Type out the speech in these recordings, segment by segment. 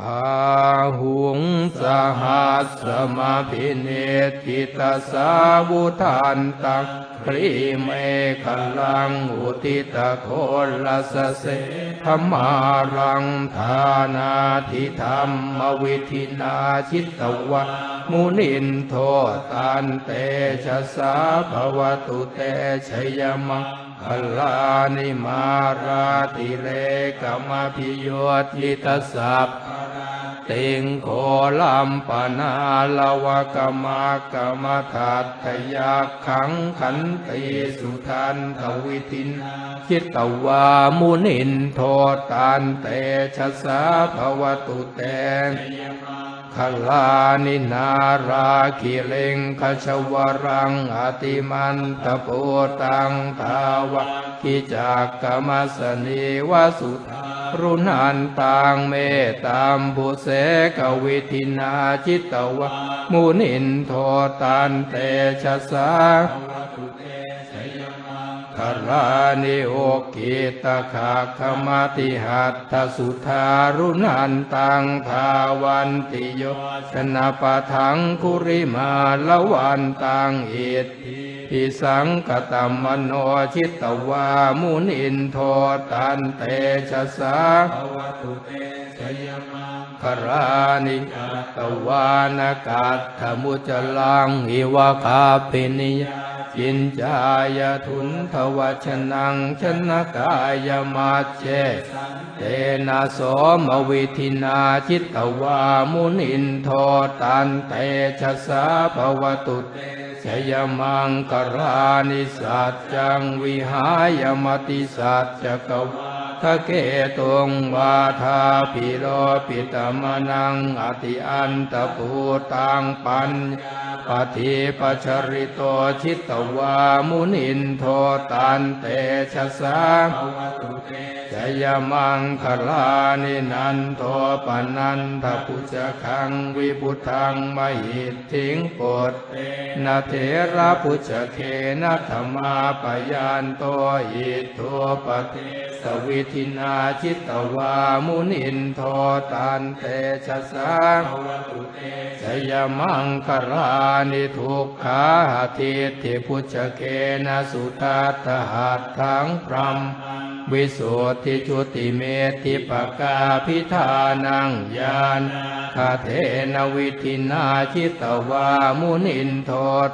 พาหุงสหา สมาพิเนติตาสาวุทานตักครีเมฆลังอุทิตะโคลสเสธรรมารังธานาทิธรรมวิธินาชิตวะมุนินโทตันเตชะสาภวตุเตชยมังพลานิมาราติเลกมพิโยติตสัพ ติงโคลัมปนาลวะกมากรรมทัตถยาขังขันติสุทันทวิทินคิตวามุนินโทตันเตชะสาภวตุเตขลานินาราคิเลงคชวรังอติมันตะโพตังทาวะกิจากกรรมสนีวสุทา รุนันตังเมตตามบุเสกวิทินาจิตวะมุนินโทตันเตชะสาคารานิโอกิตาคาคมาติหัตถสุธารุนันตังทาวันติโยชนะปะทังคุริมาละวันตังอิทธิ สังกตัมมโนชิตตวามุนินโทตันเตชะสาภวตุเตชยมาคารานิตตวานกัตถมุจลังอิวะคาปินิยจินจายทุนทวัชนังชนะกายมาเจเตนะสมวิธินาจิตตวามุนินโทตันเตชะสาภวตุเต ชยมังกรานิสัจจังวิหายมติสัจจกวาทะเกตุงวาทาปิโลปิตมนังอติอันตปูตังปัญ ปฏิปัชริโตชิตวามุนินโทตันเตชะสาจยมังคลานินันโทปนันทพุจคังวิบุทังมหิตถิงปดนาเถระพุจเคนะธรรมาปยานโตอิโทปเทสวิทินาชิตวามุนินโทตันเตชะสาจยมังคลานิทุกขาทิทิพุจเกนะสุทัตหัตถังพรัม วิสุทธิชุติเมติปกาพิธานังยานคาเทนวิธินาชิตวามุนินโท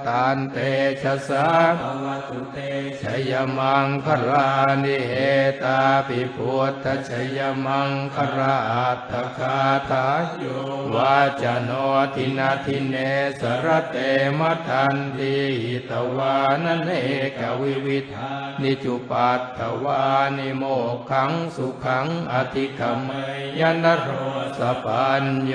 ตันเตชะสาชยมังครานิเหตาปิพุทธชยมังคราอัตถคาทายโยวาจโนทินาทิเนสรเตมัทันติหิตวานเนกวิวิธานิจุปัตถวานนิโมกขังสุขังอธิขมยนโรสปัญโย